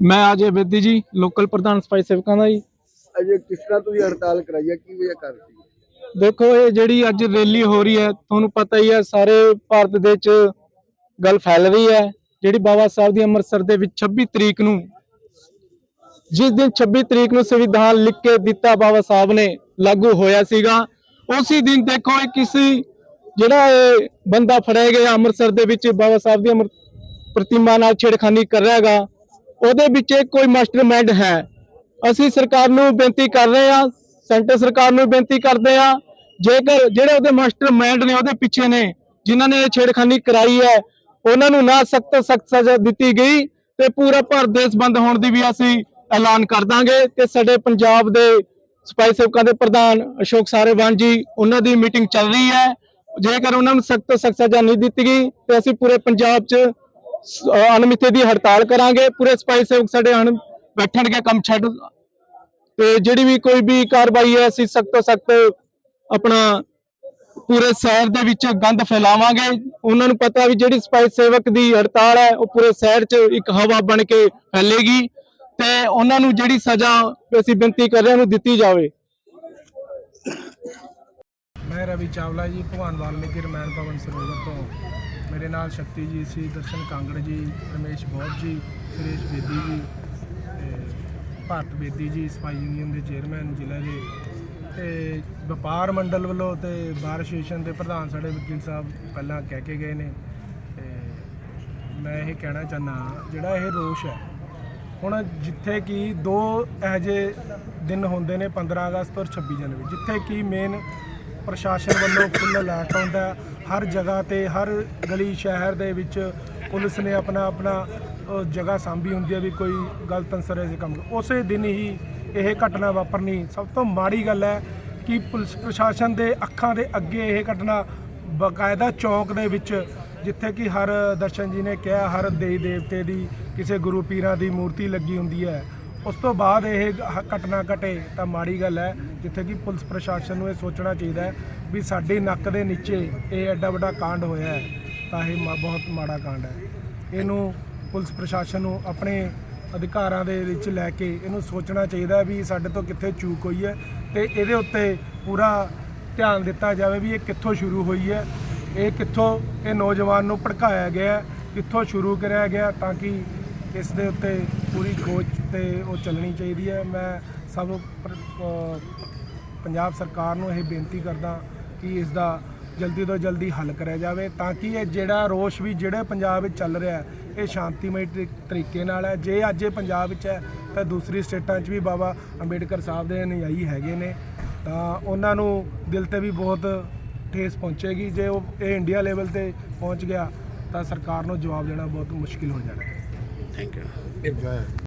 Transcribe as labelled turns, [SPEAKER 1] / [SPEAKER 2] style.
[SPEAKER 1] ਮੈਂ ਅਜੇ ਬੇਦੀ ਜੀ ਲੋਕਲ ਪ੍ਰਧਾਨ ਸਫ਼ਾਈ ਸੇਵਕਾਂ ਦਾ ਜੀ।
[SPEAKER 2] ਅਜੇ ਕਿਸ ਤਰ੍ਹਾਂ ਤੁਸੀਂ ਹੜਤਾਲ ਕਰਾਈ ਹੈ? ਕੀ ਵਜ੍ਹਾ ਕਰ ਸੀ
[SPEAKER 1] ਦੇਖੋ ਇਹ ਜਿਹੜੀ ਅੱਜ ਰੈਲੀ ਹੋ ਰਹੀ ਹੈ ਤੁਹਾਨੂੰ ਪਤਾ ਹੀ ਹੈ ਸਾਰੇ ਭਾਰਤ ਦੇ ਵਿੱਚ ਗੱਲ ਫੈਲ ਰਹੀ ਹੈ। ਜਿਹੜੀ ਬਾਬਾ ਸਾਹਿਬ ਦੀ ਅੰਮ੍ਰਿਤਸਰ ਦੇ ਵਿੱਚ 26 ਤਰੀਕ ਨੂੰ ਜਿਸ ਦਿਨ 26 ਤਰੀਕ ਨੂੰ ਸੰਵਿਧਾਨ ਲਿਖ ਕੇ ਦਿੱਤਾ ਬਾਬਾ ਸਾਹਿਬ ਨੇ ਲਾਗੂ ਹੋਇਆ ਸੀਗਾ ਉਸੇ ਦਿਨ ਦੇਖੋ ਇਹ ਕਿਸੇ ਜਿਹੜਾ ਇਹ ਬੰਦਾ ਫੜਿਆ ਗਿਆ ਅੰਮ੍ਰਿਤਸਰ ਦੇ ਵਿੱਚ ਬਾਬਾ ਸਾਹਿਬ ਦੀ ਪ੍ਰਤਿਮਾ ਨਾਲ ਛੇੜਖਾਨੀ ਕਰ ਰਿਹਾ ਹੈਗਾ। ਉਹਦੇ ਵਿੱਚ ਇਹ ਕੋਈ ਮਾਸਟਰਮਾਈਂਡ ਹੈ। ਅਸੀਂ ਸਰਕਾਰ ਨੂੰ ਬੇਨਤੀ ਕਰ ਰਹੇ ਹਾਂ, ਸੈਂਟਰ ਸਰਕਾਰ ਨੂੰ ਬੇਨਤੀ ਕਰਦੇ ਹਾਂ, ਜੇਕਰ ਜਿਹੜੇ ਉਹਦੇ ਮਾਸਟਰਮਾਈਂਡ ਨੇ, ਉਹਦੇ ਪਿੱਛੇ ਨੇ, ਜਿਨ੍ਹਾਂ ਨੇ ਇਹ ਛੇੜਖਾਨੀ ਕਰਾਈ ਹੈ, ਉਹਨਾਂ ਨੂੰ ਨਾ ਸਖਤ ਸਖਤ ਸਜ਼ਾ ਦਿੱਤੀ ਗਈ ਤੇ ਪੂਰਾ ਭਾਰਤ ਦੇਸ਼ ਬੰਦ ਹੋਣ ਦੀ ਵੀ ਅਸੀਂ ਐਲਾਨ ਕਰ ਦਾਂਗੇ ਤੇ ਸਾਡੇ ਪੰਜਾਬ ਦੇ ਸਪਾਈ ਸੇਵਕਾਂ ਦੇ ਪ੍ਰਧਾਨ ਅਸ਼ੋਕ ਸਾਰੇਵਾਨ ਜੀ, ਉਹਨਾਂ ਦੀ ਮੀਟਿੰਗ ਚੱਲ ਰਹੀ ਹੈ। ਜੇਕਰ ਉਹਨਾਂ ਨੂੰ ਸਖਤ ਸਖਤ ਸਜ਼ਾ ਨਹੀਂ ਦਿੱਤੀ ਗਈ, ਤੇ ਅਸੀਂ ਪੂਰੇ ਪੰਜਾਬ 'ਚ ਅਣਮਿੱਥੇ ਦੀ ਹੜਤਾਲ ਕਰਾਂਗੇ। ਪੂਰੇ ਸਫ਼ਾਈ ਸੇਵਕ ਸਾਡੇ ਅਣ ਬੈਠਣਗੇ, ਕੰਮ ਛੱਡ। ਤੇ ਜਿਹੜੀ ਵੀ ਕੋਈ ਵੀ ਕਾਰਵਾਈ ਹੈ, ਅਸੀਂ ਸਖਤ ਤੋਂ ਸਖਤ ਆਪਣਾ ਪੂਰੇ ਸ਼ਹਿਰ ਦੇ ਵਿੱਚ ਗੰਦ ਫੈਲਾਵਾਂਗੇ। ਉਹਨਾਂ ਨੂੰ ਪਤਾ ਵੀ ਜਿਹੜੀ ਸਫ਼ਾਈ ਸੇਵਕ ਦੀ ਹੜਤਾਲ ਹੈ, ਉਹ ਪੂਰੇ ਸ਼ਹਿਰ 'ਚ ਇੱਕ ਹਵਾ ਬਣ ਕੇ ਫੈਲੇਗੀ ਤੇ ਉਹਨਾਂ ਨੂੰ ਜਿਹੜੀ ਸਜ਼ਾ ਅਸੀਂ ਬੇਨਤੀ ਕਰ ਰਹੇ ਹਾਂ, ਉਹਨੂੰ ਦਿੱਤੀ ਜਾਵੇ।
[SPEAKER 3] ਮੈਂ ਰਵੀ ਚਾਵਲਾ ਜੀ, ਭਗਵਾਨ ਵਾਲਮੀਕੀ ਰਮਾਇਣ ਭਵਨ, ਸਰੋਵਰ ਤੋਂ। ਮੇਰੇ ਨਾਲ ਸ਼ਕਤੀ ਜੀ ਸੀ, ਦਰਸ਼ਨ ਕਾਂਗੜ ਜੀ, ਰਮੇਸ਼ ਬੋਧ ਜੀ, ਸੁਰੇਸ਼ ਬੇਦੀ ਜੀ ਤੇ ਭਾਰਤ ਬੇਦੀ ਜੀ ਸਫ਼ਾਈ ਯੂਨੀਅਨ ਦੇ ਚੇਅਰਮੈਨ ਜ਼ਿਲ੍ਹਾ ਦੇ ਤੇ ਵਪਾਰ ਮੰਡਲ ਵੱਲੋਂ ਤੇ ਬਾਰ ਐਸੋਸੀਏਸ਼ਨ ਦੇ ਪ੍ਰਧਾਨ ਸਾਡੇ ਵਕੀਲ ਸਾਹਿਬ ਪਹਿਲਾਂ ਕਹਿ ਕੇ ਗਏ ਨੇ ਤੇ ਮੈਂ ਇਹ ਕਹਿਣਾ ਚਾਹਨਾ ਜਿਹੜਾ ਇਹ ਰੋਸ਼ ਹੈ, ਹੁਣ ਜਿੱਥੇ ਕਿ ਦੋ ਇਹੋ ਜਿਹੇ ਦਿਨ ਹੁੰਦੇ ਨੇ 15 ਅਗਸਤ ਔਰ 26 ਜਨਵਰੀ, ਜਿੱਥੇ ਕਿ ਮੇਨ ਪ੍ਰਸ਼ਾਸਨ ਵੱਲੋਂ ਫੁੱਲ ਅਲਰਟ ਹੁੰਦਾ ਹਰ ਜਗ੍ਹਾ ਤੇ, ਹਰ ਗਲੀ ਸ਼ਹਿਰ ਦੇ ਵਿੱਚ ਪੁਲਿਸ ਨੇ ਆਪਣਾ ਆਪਣਾ ਜਗ੍ਹਾ ਸਾਂਭੀ ਹੁੰਦੀ ਹੈ ਵੀ ਕੋਈ ਗਲਤ ਅਨਸਰ ਐਸੇ ਕੰਮ ਉਸੇ ਦਿਨ ਹੀ ਇਹ ਘਟਨਾ ਵਾਪਰਨੀ ਸਭ ਤੋਂ ਮਾੜੀ ਗੱਲ ਹੈ ਕਿ ਪੁਲਿਸ ਪ੍ਰਸ਼ਾਸਨ ਦੇ ਅੱਖਾਂ ਦੇ ਅੱਗੇ ਇਹ ਘਟਨਾ ਬਕਾਇਦਾ ਚੌਂਕ ਦੇ ਵਿੱਚ, ਜਿੱਥੇ ਕਿ ਹਰ ਦਰਸ਼ਨ ਜੀ ਨੇ ਕਿਹਾ, ਹਰ ਦੇਵੀ ਦੇਵਤੇ ਦੀ, ਕਿਸੇ ਗੁਰੂ ਪੀਰਾਂ ਦੀ ਮੂਰਤੀ ਲੱਗੀ ਹੁੰਦੀ ਹੈ। ਉਸ ਤੋਂ ਬਾਅਦ ਇਹ ਘਟਨਾ ਘਟੇ ਤਾਂ ਮਾੜੀ ਗੱਲ ਹੈ, ਜਿੱਥੇ ਕਿ ਪੁਲਿਸ ਪ੍ਰਸ਼ਾਸਨ ਨੂੰ ਇਹ ਸੋਚਣਾ ਚਾਹੀਦਾ ਹੈ ਵੀ ਸਾਡੀ ਨੱਕ ਦੇ ਨੀਚੇ ਇਹ ਐਡਾ ਵੱਡਾ ਕਾਂਡ ਹੋਇਆ ਹੈ, ਤਾਂ ਇਹ ਮਾ- ਬਹੁਤ ਮਾੜਾ ਕਾਂਡ ਹੈ। ਇਹਨੂੰ ਪੁਲਿਸ ਪ੍ਰਸ਼ਾਸਨ ਨੂੰ ਆਪਣੇ ਅਧਿਕਾਰਾਂ ਦੇ ਵਿੱਚ ਲੈ ਕੇ ਇਹਨੂੰ ਸੋਚਣਾ ਚਾਹੀਦਾ ਵੀ ਸਾਡੇ ਤੋਂ ਕਿੱਥੇ ਚੂਕ ਹੋਈ ਹੈ ਤੇ ਇਹਦੇ ਉੱਤੇ ਪੂਰਾ ਧਿਆਨ ਦਿੱਤਾ ਜਾਵੇ ਵੀ ਇਹ ਕਿੱਥੋਂ ਸ਼ੁਰੂ ਹੋਈ ਹੈ। ਇਹ ਕਿੱਥੋਂ ਇਹ ਨੌਜਵਾਨ ਨੂੰ ਭੜਕਾਇਆ ਗਿਆ ਕਿੱਥੋਂ ਸ਼ੁਰੂ ਕਰਿਆ ਗਿਆ ਤਾਂ ਕਿ ਇਸ ਦੇ ਉੱਤੇ ਪੂਰੀ ਖੋਜ ਤੇ ਉਹ ਚੱਲਣੀ ਚਾਹੀਦੀ ਹੈ। ਮੈਂ ਸਭ ਪੰਜਾਬ ਸਰਕਾਰ ਨੂੰ ਇਹ ਬੇਨਤੀ ਕਰਦਾ ਕਿ ਇਸ ਦਾ ਜਲਦੀ ਤੋਂ ਜਲਦੀ ਹੱਲ ਕਰਿਆ ਜਾਵੇ ਤਾਂ ਕਿ ਇਹ ਜਿਹੜਾ ਰੋਸ਼ ਵੀ ਜਿਹੜੇ ਪੰਜਾਬ ਵਿੱਚ ਚੱਲ ਰਿਹਾ ਇਹ ਸ਼ਾਂਤੀਮਈ ਤਰੀ- ਤਰੀਕੇ ਨਾਲ ਹੈ। ਜੇ ਅੱਜ ਇਹ ਪੰਜਾਬ ਵਿੱਚ ਹੈ ਤਾਂ ਦੂਸਰੀ ਸਟੇਟਾਂ 'ਚ ਵੀ ਬਾਬਾ ਅੰਬੇਡਕਰ ਸਾਹਿਬ ਦੇ ਅਨੁਯਾਈ ਹੈਗੇ ਨੇ। ਤਾਂ ਉਹਨਾਂ ਨੂੰ ਦਿਲ ਤੇ ਵੀ ਬਹੁਤ ਠੇਸ ਪਹੁੰਚੇਗੀ। ਜੇ ਉਹ ਇਹ ਇੰਡੀਆ ਲੈਵਲ ਤੇ ਪਹੁੰਚ ਗਿਆ ਤਾਂ ਸਰਕਾਰ ਨੂੰ ਜਵਾਬ ਦੇਣਾ ਬਹੁਤ ਮੁਸ਼ਕਿਲ ਹੋ ਜਾਣਾ। Anchor.
[SPEAKER 2] you. it.